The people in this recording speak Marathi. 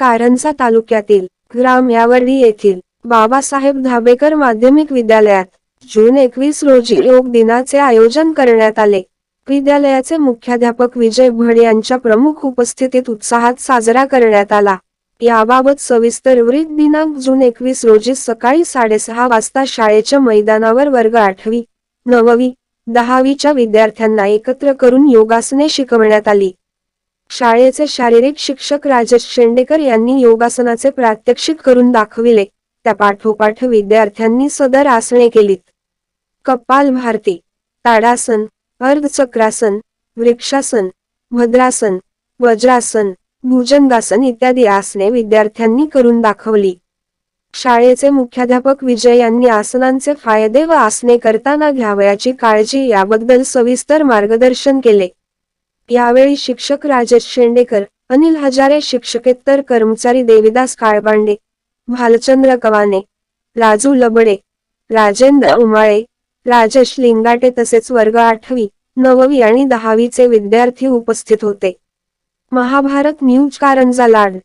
कारंजा तालुक्यातील ग्राम यावर्डी येथील बाबासाहेब धाबेकर माध्यमिक विद्यालयात जून एकवीस रोजी योग दिनाचे आयोजन करण्यात आले. विद्यालयाचे मुख्याध्यापक विजय भड यांच्या प्रमुख उपस्थितीत उत्साहात साजरा करण्यात आला. याबाबत सविस्तर वृत्त दिनांक जून एकवीस रोजी सकाळी साडेसहा वाजता शाळेच्या मैदानावर वर्ग आठवी नववी दहावीच्या विद्यार्थ्यांना एकत्र करून योगासने शिकवण्यात आली. शाळेचे शारीरिक शिक्षक राजेश शेंडेकर यांनी योगासनाचे प्रात्यक्षिक करून दाखविले. त्या पाठोपाठ विद्यार्थ्यांनी सदर आसने केलीत. कपाल भारती ताडासन अर्धचक्रासन वृक्षासन भद्रासन वज्रासन भुजंगासन इत्यादी आसने विद्यार्थ्यांनी करून दाखवली. शाळेचे मुख्याध्यापक विजय यांनी आसनांचे फायदे व आसने करताना घ्यावयाची काळजी याबद्दल सविस्तर मार्गदर्शन केले. यावेळी शिक्षक राजेश शेंडेकर अनिल हजारे शिक्षकेतर कर्मचारी देविदास काळबांडे भालचंद्र कवाने राजू लबडे राजेंद्र उमाळे राजेश लिंगाटे तसेच वर्ग आठवी नववी आणि दहावीचे विद्यार्थी उपस्थित होते. महाभारत न्यूज कारंजा लाड